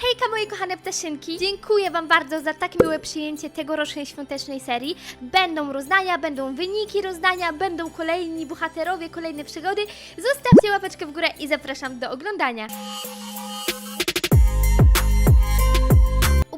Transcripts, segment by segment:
Hejka moje kochane ptaszynki, dziękuję wam bardzo za tak miłe przyjęcie tegorocznej świątecznej serii. Będą rozdania, będą wyniki rozdania, będą kolejni bohaterowie, kolejne przygody. Zostawcie łapeczkę w górę i zapraszam do oglądania.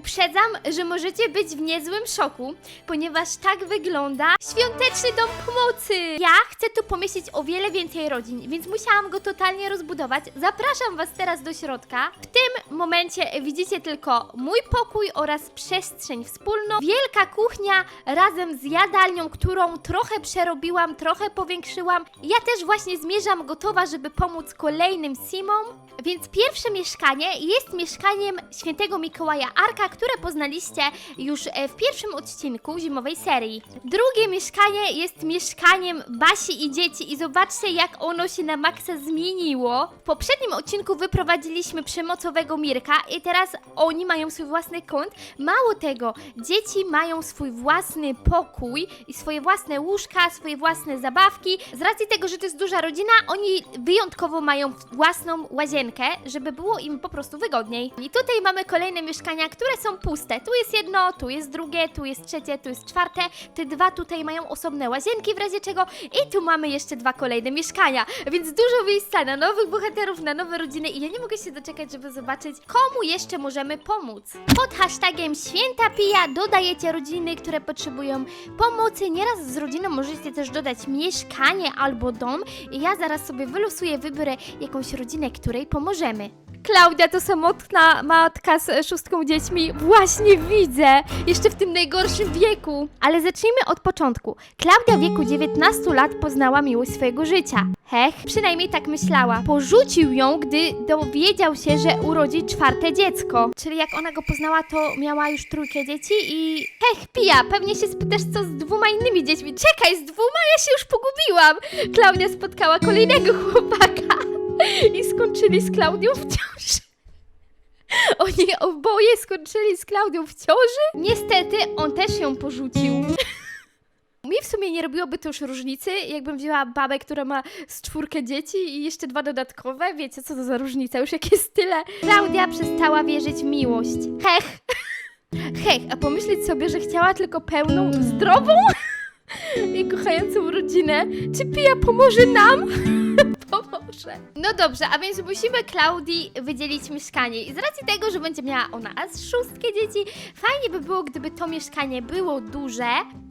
Uprzedzam, że możecie być w niezłym szoku, ponieważ tak wygląda świąteczny dom pomocy. Ja chcę tu pomieścić o wiele więcej rodzin, więc musiałam go totalnie rozbudować. Zapraszam Was teraz do środka. W tym momencie widzicie tylko mój pokój oraz przestrzeń wspólną. Wielka kuchnia razem z jadalnią, którą trochę przerobiłam, trochę powiększyłam. Ja też właśnie zmierzam gotowa, żeby pomóc kolejnym simom. Więc pierwsze mieszkanie jest mieszkaniem świętego Mikołaja Arka, które poznaliście już e, w pierwszym odcinku zimowej serii. Drugie mieszkanie jest mieszkaniem Basi i dzieci i zobaczcie jak ono się na maksa zmieniło. W poprzednim odcinku wyprowadziliśmy przemocowego Mirka i teraz oni mają swój własny kąt. Mało tego, dzieci mają swój własny pokój i swoje własne łóżka, swoje własne zabawki. Z racji tego, że to jest duża rodzina, oni wyjątkowo mają własną łazienkę, żeby było im po prostu wygodniej. I tutaj mamy kolejne mieszkania, które są puste. Tu jest jedno, tu jest drugie, tu jest trzecie, tu jest czwarte. Te dwa tutaj mają osobne łazienki w razie czego i tu mamy jeszcze dwa kolejne mieszkania. Więc dużo miejsca na nowych bohaterów, na nowe rodziny i ja nie mogę się doczekać, żeby zobaczyć, komu jeszcze możemy pomóc. Pod hashtagiem Święta Pija dodajecie rodziny, które potrzebują pomocy. Nieraz z rodziną możecie też dodać mieszkanie albo dom i ja zaraz sobie wylosuję, wybiorę jakąś rodzinę, której pomożemy. Klaudia to samotna matka z szóstką dziećmi. Właśnie widzę! Jeszcze w tym najgorszym wieku. Ale zacznijmy od początku. Klaudia w wieku 19 lat poznała miłość swojego życia. Hech, przynajmniej tak myślała. Porzucił ją, gdy dowiedział się, że urodzi czwarte dziecko. Czyli jak ona go poznała, to miała już trójkę dzieci i... Hech, pija, pewnie się spytasz, co z dwoma innymi dziećmi. Czekaj, z dwoma ja się już pogubiłam! Klaudia spotkała kolejnego chłopaka i skończyli z Klaudią w ciąży. Oni oboje skończyli z Klaudią w ciąży? Niestety, on też ją porzucił. Mi w sumie nie robiłoby to już różnicy, jakbym wzięła babę, która ma z czwórkę dzieci i jeszcze dwa dodatkowe. Wiecie, co to za różnica? Już jak jest tyle. Klaudia przestała wierzyć w miłość. Hech! Hech, a pomyśleć sobie, że chciała tylko pełną, zdrową i kochającą rodzinę. Czy Pia pomoże nam? No dobrze, a więc musimy Klaudii wydzielić mieszkanie. I z racji tego, że będzie miała ona aż szóstkę dzieci, fajnie by było, gdyby to mieszkanie było duże,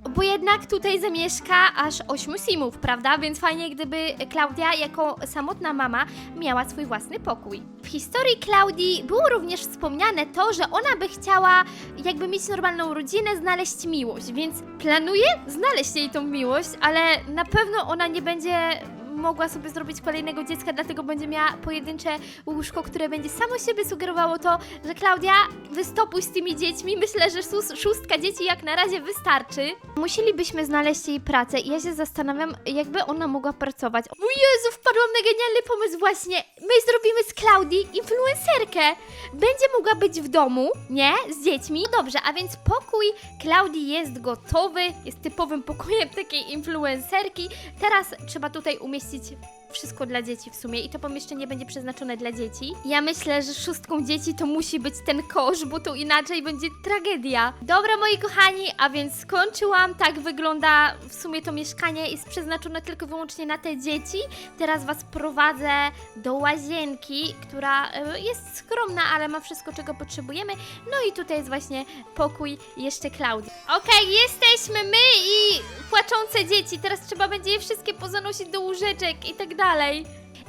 bo jednak tutaj zamieszka aż ośmiu simów, prawda? Więc fajnie, gdyby Klaudia jako samotna mama miała swój własny pokój. W historii Klaudii było również wspomniane to, że ona by chciała jakby mieć normalną rodzinę, znaleźć miłość, więc planuje znaleźć jej tą miłość, ale na pewno ona nie będzie mogła sobie zrobić kolejnego dziecka, dlatego będzie miała pojedyncze łóżko, które będzie samo siebie sugerowało to, że Klaudia, wystopuj z tymi dziećmi, myślę, że szóstka dzieci jak na razie wystarczy. Musielibyśmy znaleźć jej pracę i ja się zastanawiam, jakby ona mogła pracować. O Jezu, wpadłam na genialny pomysł właśnie. My zrobimy z Klaudii influencerkę. Będzie mogła być w domu, nie? Z dziećmi. Dobrze, a więc pokój Klaudii jest gotowy, jest typowym pokojem takiej influencerki. Teraz trzeba tutaj umieścić 10. wszystko dla dzieci w sumie i to pomieszczenie będzie przeznaczone dla dzieci. Ja myślę, że szóstką dzieci to musi być ten kosz, bo to inaczej będzie tragedia. Dobra, moi kochani, a więc skończyłam. Tak wygląda w sumie to mieszkanie. Jest przeznaczone tylko wyłącznie na te dzieci. Teraz Was prowadzę do łazienki, która e, jest skromna, ale ma wszystko, czego potrzebujemy. No i tutaj jest właśnie pokój jeszcze Klaudii. Okej, jesteśmy my i płaczące dzieci. Teraz trzeba będzie je wszystkie pozanosić do łóżeczek i tak dalej.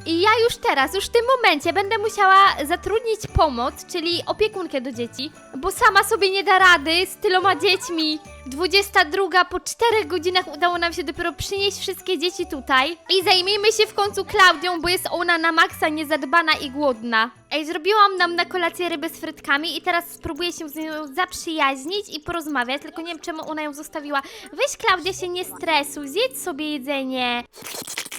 I ja już teraz, już w tym momencie będę musiała zatrudnić pomoc, czyli opiekunkę do dzieci, bo sama sobie nie da rady z tyloma dziećmi. 22 po 4 godzinach udało nam się dopiero przynieść wszystkie dzieci tutaj. I zajmijmy się w końcu Klaudią, bo jest ona na maksa niezadbana i głodna. Ej, zrobiłam nam na kolację rybę z frytkami i teraz spróbuję się z nią zaprzyjaźnić i porozmawiać, tylko nie wiem czemu ona ją zostawiła. Weź Klaudia się nie stresuj, zjedz sobie jedzenie.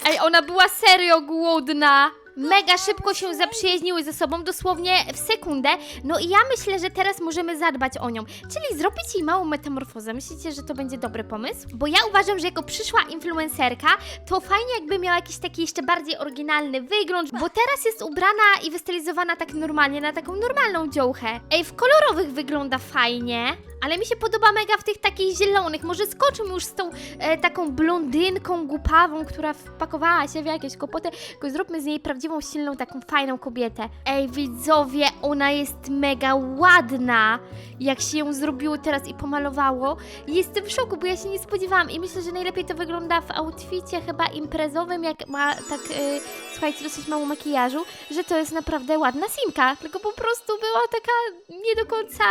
Ej, ona była serio głodna. Mega szybko się zaprzyjaźniły ze sobą, dosłownie w sekundę. No i ja myślę, że teraz możemy zadbać o nią, czyli zrobić jej małą metamorfozę. Myślicie, że to będzie dobry pomysł? Bo ja uważam, że jako przyszła influencerka, to fajnie jakby miała jakiś taki jeszcze bardziej oryginalny wygląd, bo teraz jest ubrana i wystylizowana tak normalnie, na taką normalną dziołchę. Ej, w kolorowych wygląda fajnie. Ale mi się podoba mega w tych takich zielonych. Może skoczmy już z tą e, taką blondynką głupawą, która wpakowała się w jakieś kłopoty. Tylko zróbmy z niej prawdziwą, silną, taką fajną kobietę. Ej, widzowie, ona jest mega ładna. Jak się ją zrobiło teraz i pomalowało. Jestem w szoku, bo ja się nie spodziewałam i myślę, że najlepiej to wygląda w outficie chyba imprezowym, jak ma tak, e, słuchajcie, dosyć mało makijażu, że to jest naprawdę ładna simka. Tylko po prostu była taka nie do końca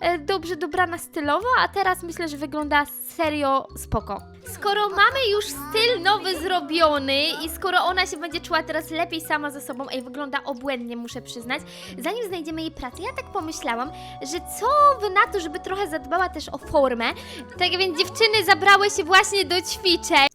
e, dobrze dobrana stylowo, a teraz myślę, że wygląda serio spoko. Skoro mamy już styl nowy zrobiony i skoro ona się będzie czuła teraz lepiej sama ze sobą, ej, wygląda obłędnie, muszę przyznać, zanim znajdziemy jej pracę, ja tak pomyślałam, że co wy na to, żeby trochę zadbała też o formę. Tak więc dziewczyny zabrały się właśnie do ćwiczeń.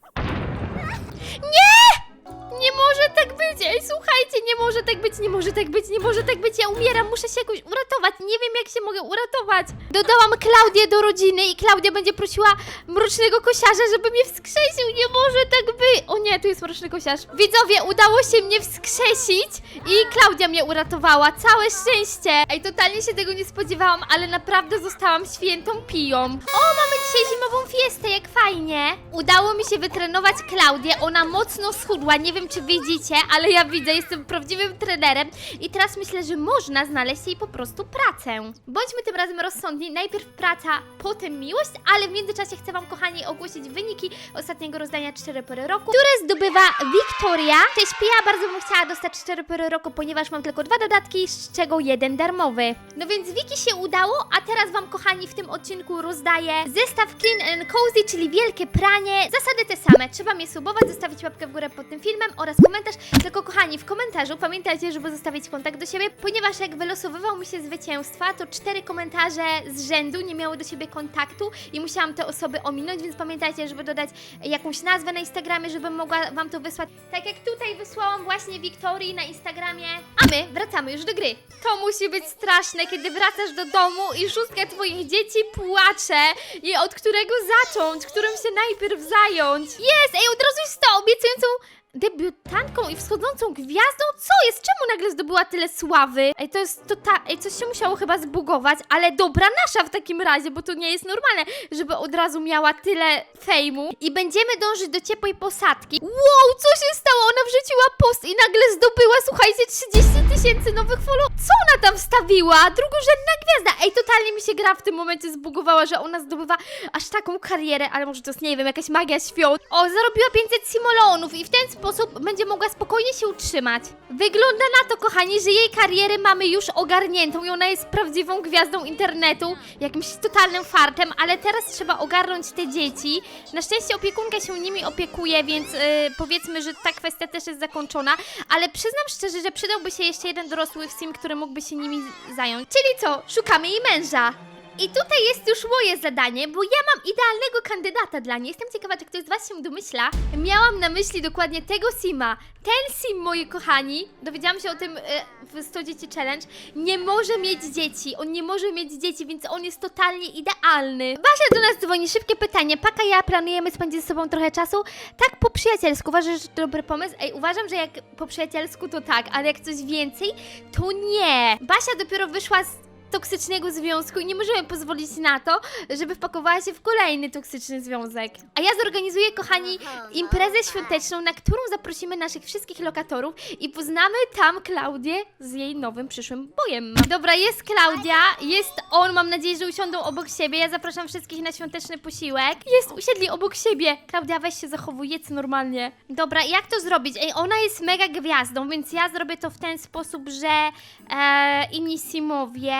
Nie może tak być, nie może tak być, nie może tak być. Ja umieram, muszę się jakoś uratować. Nie wiem, jak się mogę uratować. Dodałam Klaudię do rodziny i Klaudia będzie prosiła mrocznego kosiarza, żeby mnie wskrzesił. Nie może tak być. O nie, tu jest mroczny kosiarz. Widzowie, udało się mnie wskrzesić i Klaudia mnie uratowała. Całe szczęście. Ej, totalnie się tego nie spodziewałam, ale naprawdę zostałam świętą piją. O, mamy dzisiaj zimową fiestę, jak fajnie. Udało mi się wytrenować Klaudię. Ona mocno schudła. Nie wiem, czy widzicie, ale ja widzę, jestem prawdziwym trenerem. I teraz myślę, że można znaleźć jej po prostu pracę. Bądźmy tym razem rozsądni. Najpierw praca, potem miłość, ale w międzyczasie chcę Wam, kochani, ogłosić wyniki ostatniego rozdania 4 pory roku, które zdobywa Wiktoria. Cześć, Pia, bardzo bym chciała dostać 4 pory roku, ponieważ mam tylko dwa dodatki, z czego jeden darmowy. No więc Wiki się udało, a teraz Wam, kochani, w tym odcinku rozdaję zestaw Clean and Cozy, czyli wielkie pranie. Zasady te same. Trzeba mnie subować, zostawić łapkę w górę pod tym filmem oraz komentarz. Tylko, kochani, w komentarzu pamiętajcie, żeby zostawić kontakt do siebie, ponieważ jak wylosowywał mi się zwycięstwa, to cztery komentarze z rzędu nie miały do siebie kontaktu i musiałam te osoby ominąć, więc pamiętajcie, żeby dodać jakąś nazwę na Instagramie, żebym mogła Wam to wysłać. Tak jak tutaj wysłałam właśnie Wiktorii na Instagramie. A my wracamy już do gry. To musi być straszne, kiedy wracasz do domu i szóstka Twoich dzieci płacze i od którego zacząć, którym się najpierw zająć. Jest! Ej, od razu jest ta obiecującą debiutantką i wschodzącą gwiazdą? Co jest? Czemu nagle zdobyła tyle sławy? Ej, to jest to ta... Ej, coś się musiało chyba zbugować, ale dobra nasza w takim razie, bo to nie jest normalne, żeby od razu miała tyle fejmu. I będziemy dążyć do ciepłej posadki. Wow, co się stało? Ona wrzuciła post i nagle zdobyła, słuchajcie, 30 tysięcy nowych follow. Co ona tam wstawiła? Drugorzędna gwiazda. Ej, totalnie mi się gra w tym momencie zbugowała, że ona zdobywa aż taką karierę, ale może to jest, nie wiem, jakaś magia świąt. O, zarobiła 500 simolonów i w ten sposób będzie mogła spokojnie się utrzymać. Wygląda na to, kochani, że jej karierę mamy już ogarniętą i ona jest prawdziwą gwiazdą internetu, jakimś totalnym fartem, ale teraz trzeba ogarnąć te dzieci. Na szczęście opiekunka się nimi opiekuje, więc yy, powiedzmy, że ta kwestia też jest zakończona, ale przyznam szczerze, że przydałby się jeszcze jeden dorosły w sim, który mógłby się nimi zająć. Czyli co? Szukamy jej męża. I tutaj jest już moje zadanie, bo ja mam idealnego kandydata dla niej. Jestem ciekawa, czy ktoś z Was się domyśla. Miałam na myśli dokładnie tego Sima. Ten Sim, moi kochani, dowiedziałam się o tym e, w 100 Dzieci Challenge, nie może mieć dzieci. On nie może mieć dzieci, więc on jest totalnie idealny. Basia do nas dzwoni. Szybkie pytanie. Paka ja planujemy spędzić ze sobą trochę czasu. Tak po przyjacielsku. Uważasz, że to dobry pomysł? Ej, uważam, że jak po przyjacielsku to tak, ale jak coś więcej, to nie. Basia dopiero wyszła z toksycznego związku i nie możemy pozwolić na to, żeby wpakowała się w kolejny toksyczny związek. A ja zorganizuję, kochani, imprezę świąteczną, na którą zaprosimy naszych wszystkich lokatorów i poznamy tam Klaudię z jej nowym przyszłym bojem. Dobra, jest Klaudia, jest on, mam nadzieję, że usiądą obok siebie. Ja zapraszam wszystkich na świąteczny posiłek. Jest, usiedli obok siebie. Klaudia, weź się zachowuj, jedz normalnie. Dobra, jak to zrobić? Ej, ona jest mega gwiazdą, więc ja zrobię to w ten sposób, że e, inni simowie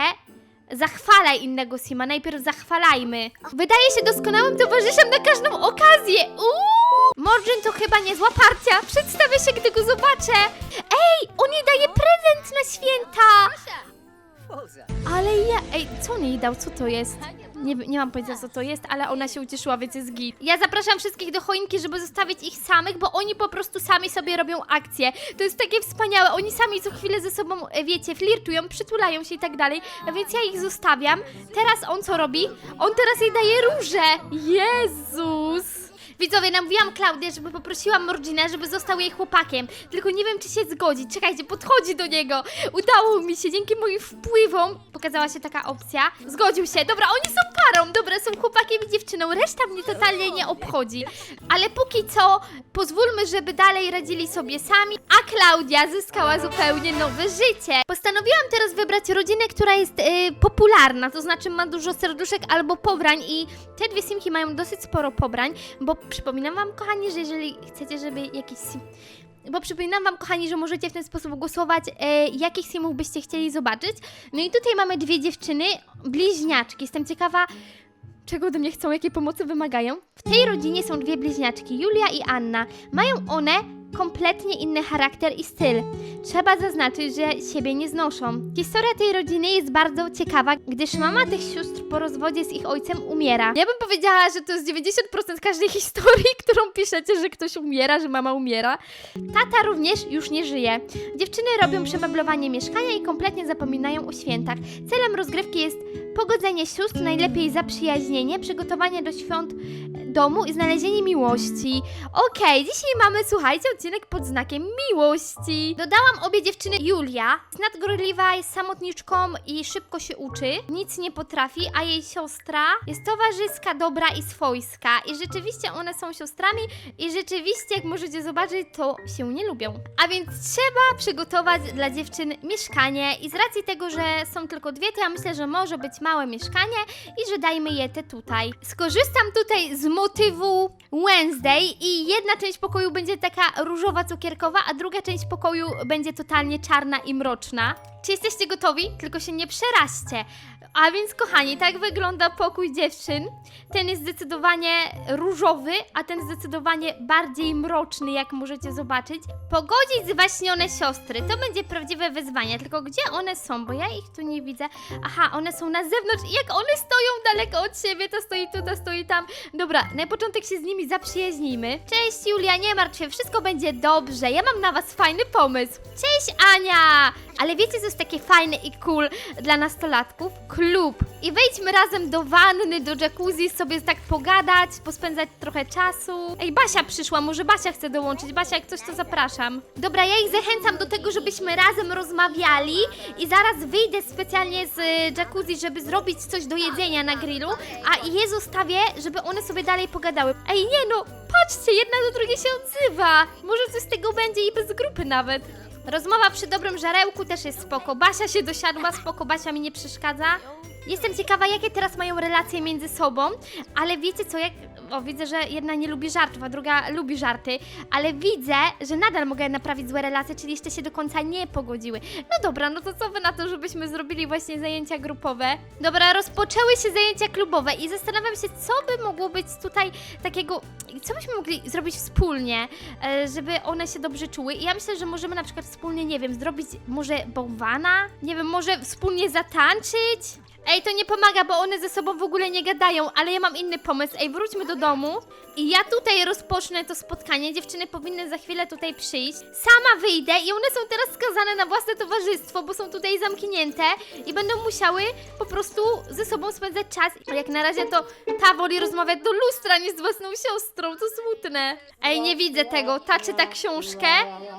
Zachwalaj innego Sima, najpierw zachwalajmy. Wydaje się doskonałym towarzyszem na każdą okazję. Uuu! Morgan to chyba niezła partia. Przedstawię się, gdy go zobaczę. Ej, on jej daje prezent na święta. Ale ja... Ej, co on jej dał? Co to jest? Nie, nie mam pojęcia, co to jest, ale ona się ucieszyła, więc jest git. Ja zapraszam wszystkich do choinki, żeby zostawić ich samych, bo oni po prostu sami sobie robią akcje. To jest takie wspaniałe. Oni sami co chwilę ze sobą, e, wiecie, flirtują, przytulają się i tak dalej, więc ja ich zostawiam. Teraz on co robi? On teraz jej daje róże. Jezus! Widzowie, namówiłam Klaudię, żeby poprosiła Morginę, żeby został jej chłopakiem. Tylko nie wiem, czy się zgodzi. Czekajcie, podchodzi do niego. Udało mi się, dzięki moim wpływom pokazała się taka opcja. Zgodził się. Dobra, oni są parą. Dobra, są chłopakiem i dziewczyną. Reszta mnie totalnie nie obchodzi. Ale póki co, pozwólmy, żeby dalej radzili sobie sami, a Klaudia zyskała zupełnie nowe życie. Postanowiłam teraz wybrać rodzinę, która jest y, popularna, to znaczy ma dużo serduszek albo pobrań i te dwie simki mają dosyć sporo pobrań, bo przypominam wam, kochani, że jeżeli chcecie, żeby jakiś sim... Bo przypominam wam, kochani, że możecie w ten sposób głosować, e, jakich simów byście chcieli zobaczyć. No i tutaj mamy dwie dziewczyny, bliźniaczki. Jestem ciekawa, czego ode mnie chcą, jakiej pomocy wymagają. W tej rodzinie są dwie bliźniaczki, Julia i Anna. Mają one kompletnie inny charakter i styl. Trzeba zaznaczyć, że siebie nie znoszą. Historia tej rodziny jest bardzo ciekawa, gdyż mama tych sióstr po rozwodzie z ich ojcem umiera. Ja bym powiedziała, że to jest 90% każdej historii, którą piszecie, że ktoś umiera, że mama umiera. Tata również już nie żyje. Dziewczyny robią przemeblowanie mieszkania i kompletnie zapominają o świętach. Celem rozgrywki jest pogodzenie sióstr, najlepiej zaprzyjaźnienie, przygotowanie do świąt domu i znalezienie miłości. Okej, dzisiaj mamy, słuchajcie, odcinek pod znakiem miłości. Dodałam obie dziewczyny. Julia jest nadgorliwa, jest samotniczką i szybko się uczy. Nic nie potrafi, a jej siostra jest towarzyska, dobra i swojska. I rzeczywiście one są siostrami i rzeczywiście, jak możecie zobaczyć, to się nie lubią. A więc trzeba przygotować dla dziewczyn mieszkanie i z racji tego, że są tylko dwie, to ja myślę, że może być małe mieszkanie i że dajmy je te tutaj. Skorzystam tutaj z motywu Wednesday i jedna część pokoju będzie taka różowa, cukierkowa, a druga część pokoju będzie totalnie czarna i mroczna. Czy jesteście gotowi? Tylko się nie przeraźcie. A więc, kochani, tak wygląda pokój dziewczyn. Ten jest zdecydowanie różowy, a ten zdecydowanie bardziej mroczny, jak możecie zobaczyć. Pogodzić zwaśnione siostry. To będzie prawdziwe wyzwanie. Tylko gdzie one są? Bo ja ich tu nie widzę. Aha, one są na zewnątrz i jak one stoją daleko od siebie, to stoi tu, to stoi tam. Dobra, na początek się z nimi zaprzyjaźnijmy. Cześć Julia, nie martw się, wszystko będzie dobrze. Ja mam na was fajny pomysł. Cześć Ania! Ale wiecie, co jest takie fajne i cool dla nastolatków? Klub. I wejdźmy razem do wanny, do jacuzzi, sobie tak pogadać, pospędzać trochę czasu. Ej, Basia przyszła, może Basia chce dołączyć. Basia, jak coś, to zapraszam. Dobra, ja ich zachęcam do tego, żebyśmy razem rozmawiali i zaraz wyjdę specjalnie z y, jacuzzi, żeby zrobić coś do jedzenia na grillu, a je zostawię, żeby one sobie dalej pogadały. Ej, nie no, patrzcie, jedna do drugiej się odzywa. Może coś z tego będzie i bez grupy nawet. Rozmowa przy dobrym żarełku też jest spoko. Basia się dosiadła, spoko, Basia mi nie przeszkadza. Jestem ciekawa, jakie teraz mają relacje między sobą, ale wiecie co, jak... O, widzę, że jedna nie lubi żartów, a druga lubi żarty, ale widzę, że nadal mogę naprawić złe relacje, czyli jeszcze się do końca nie pogodziły. No dobra, no to co wy na to, żebyśmy zrobili właśnie zajęcia grupowe? Dobra, rozpoczęły się zajęcia klubowe i zastanawiam się, co by mogło być tutaj takiego... Co byśmy mogli zrobić wspólnie, e, żeby one się dobrze czuły? I ja myślę, że możemy na przykład wspólnie, nie wiem, zrobić może bałwana? Nie wiem, może wspólnie zatańczyć? Ej, to nie pomaga, bo one ze sobą w ogóle nie gadają, ale ja mam inny pomysł. Ej, wróćmy do domu i ja tutaj rozpocznę to spotkanie. Dziewczyny powinny za chwilę tutaj przyjść. Sama wyjdę i one są teraz skazane na własne towarzystwo, bo są tutaj zamknięte i będą musiały po prostu ze sobą spędzać czas. Jak na razie to ta woli rozmawiać do lustra niż z własną siostrą, to smutne. Ej, nie widzę tego. Ta czyta książkę,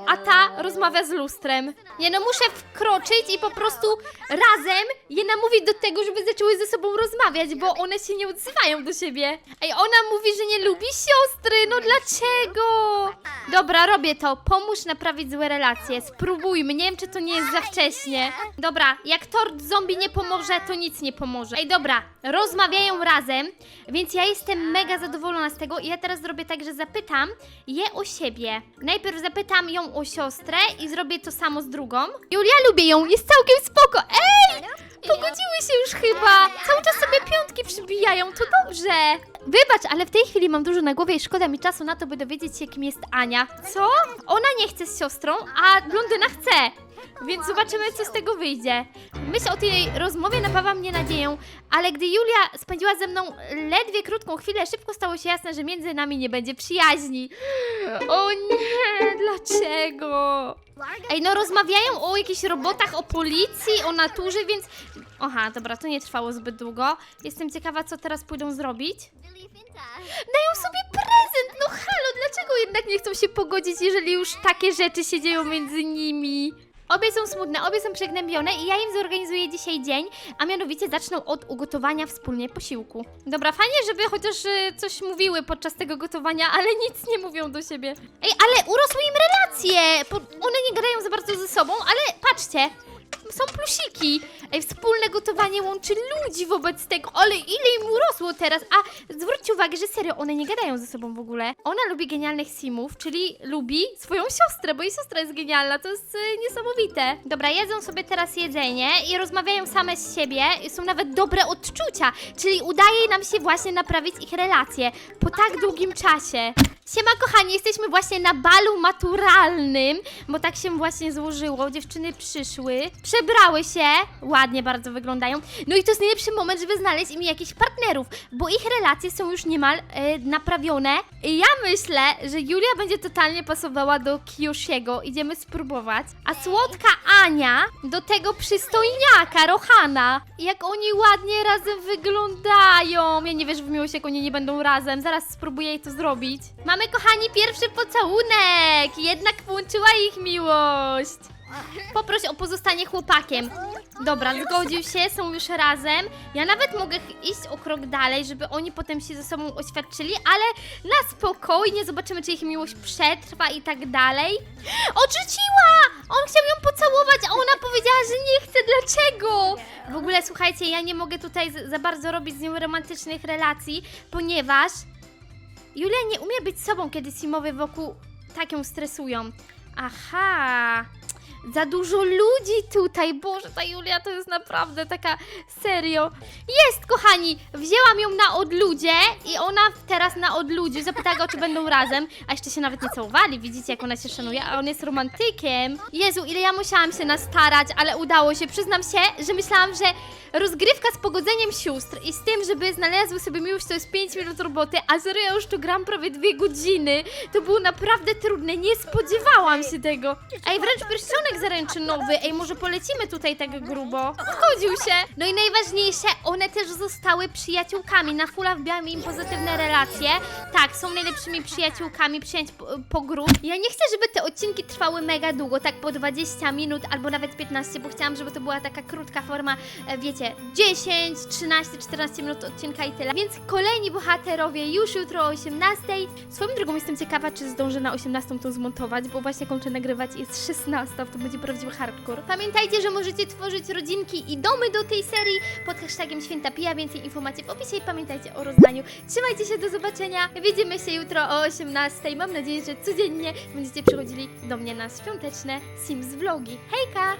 a ta rozmawia z lustrem. Nie no, muszę wkroczyć i po prostu razem je namówić do tego, żeby zaczęły ze sobą rozmawiać, bo one się nie odzywają do siebie. Ej, ona mówi, że nie lubi siostry, no dlaczego? Dobra, robię to. Pomóż naprawić złe relacje. Spróbujmy. Nie wiem, czy to nie jest za wcześnie. Dobra, jak tort zombie nie pomoże, to nic nie pomoże. Ej, dobra, rozmawiają razem, więc ja jestem mega zadowolona z tego i ja teraz zrobię tak, że zapytam je o siebie. Najpierw zapytam ją o siostrę i zrobię to samo z drugą. Julia, lubię ją, jest całkiem spoko. Ej! Pogodziły się już chyba! cały czas sobie piątki przybijają, to dobrze. Wybacz, ale w tej chwili mam dużo na głowie i szkoda mi czasu na to, by dowiedzieć się, kim jest Ania. Co? Ona nie chce z siostrą, a blondyna chce. Więc zobaczymy, co z tego wyjdzie. Myśl o tej rozmowie napawa mnie nadzieją, ale gdy Julia spędziła ze mną ledwie krótką chwilę, szybko stało się jasne, że między nami nie będzie przyjaźni. O nie, dlaczego? Ej, no rozmawiają o jakichś robotach, o policji, o naturze, więc... Aha, dobra, to nie trwało zbyt długo. Jestem ciekawa, co teraz pójdą zrobić. Dają sobie prezent! No halo, dlaczego jednak nie chcą się pogodzić, jeżeli już takie rzeczy się dzieją między nimi? Obie są smutne, obie są przegnębione i ja im zorganizuję dzisiaj dzień, a mianowicie zaczną od ugotowania wspólnie posiłku. Dobra, fajnie, żeby chociaż y, coś mówiły podczas tego gotowania, ale nic nie mówią do siebie. Ej, ale urosły im relacje! One nie gadają za bardzo ze sobą, ale patrzcie, są plusiki. Ej, wspólne gotowanie łączy ludzi wobec tego, ale ile im urosło teraz. A zwróćcie uwagę, że serio, one nie gadają ze sobą w ogóle. Ona lubi genialnych simów, czyli lubi swoją siostrę, bo jej siostra jest genialna, to jest y, niesamowite. Dobra, jedzą sobie teraz jedzenie i rozmawiają same z siebie i są nawet dobre odczucia, czyli udaje nam się właśnie naprawić ich relacje po tak długim czasie. Siema kochani, jesteśmy właśnie na balu maturalnym, bo tak się właśnie złożyło, dziewczyny przyszły, przebrały się, ładnie bardzo wyglądają, no i to jest najlepszy moment, żeby znaleźć im jakichś partnerów, bo ich relacje są już niemal e, naprawione. I ja myślę, że Julia będzie totalnie pasowała do Kiyoshiego, idziemy spróbować, a słodka Ania do tego przystojniaka, Rohana, jak oni ładnie razem wyglądają, ja nie wierzę w miłość, jak oni nie będą razem, zaraz spróbuję jej to zrobić. Mamy kochani pierwszy pocałunek, jednak połączyła ich miłość. Poproś o pozostanie chłopakiem. Dobra, zgodził się, są już razem. Ja nawet mogę iść o krok dalej, żeby oni potem się ze sobą oświadczyli, ale na spokojnie zobaczymy, czy ich miłość przetrwa i tak dalej. Odrzuciła! On chciał ją pocałować, a ona powiedziała, że nie chce. Dlaczego? W ogóle słuchajcie, ja nie mogę tutaj za bardzo robić z nią romantycznych relacji, ponieważ Julia nie umie być sobą, kiedy simowie wokół tak ją stresują. Aha. Za dużo ludzi tutaj, Boże, ta Julia to jest naprawdę taka serio. Jest, kochani, wzięłam ją na odludzie i ona teraz na odludziu zapytała go, czy będą razem, a jeszcze się nawet nie całowali, widzicie, jak ona się szanuje, a on jest romantykiem. Jezu, ile ja musiałam się nastarać, ale udało się. Przyznam się, że myślałam, że rozgrywka z pogodzeniem sióstr i z tym, żeby znalazły sobie miłość, to jest 5 minut roboty, a serio, ja już tu gram prawie dwie godziny. To było naprawdę trudne, nie spodziewałam się tego. Ej, wręcz pierścionek zaręczynowy, ej, może polecimy tutaj tak grubo. Wchodził się. No i najważniejsze, one też zostały przyjaciółkami. Na fulla wbiłam im pozytywne relacje. Tak, są najlepszymi przyjaciółkami, przyjąć po, po grup. Ja nie chcę, żeby te odcinki trwały mega długo, tak po 20 minut albo nawet 15, bo chciałam, żeby to była taka krótka forma, e, wiecie, 10, 13, 14 minut odcinka i tyle. Więc kolejni bohaterowie już jutro o 18. Swoją drogą jestem ciekawa, czy zdążę na 18 to zmontować, bo właśnie kończę nagrywać jest 16, to będzie prawdziwy hardcore. Pamiętajcie, że możecie tworzyć rodzinki i domy do tej serii pod hashtagiem Święta Pija. Więcej informacji w opisie i pamiętajcie o rozdaniu. Trzymajcie się, do zobaczenia. Widzimy się jutro o 18. Mam nadzieję, że codziennie będziecie przychodzili do mnie na świąteczne Sims vlogi. Hejka!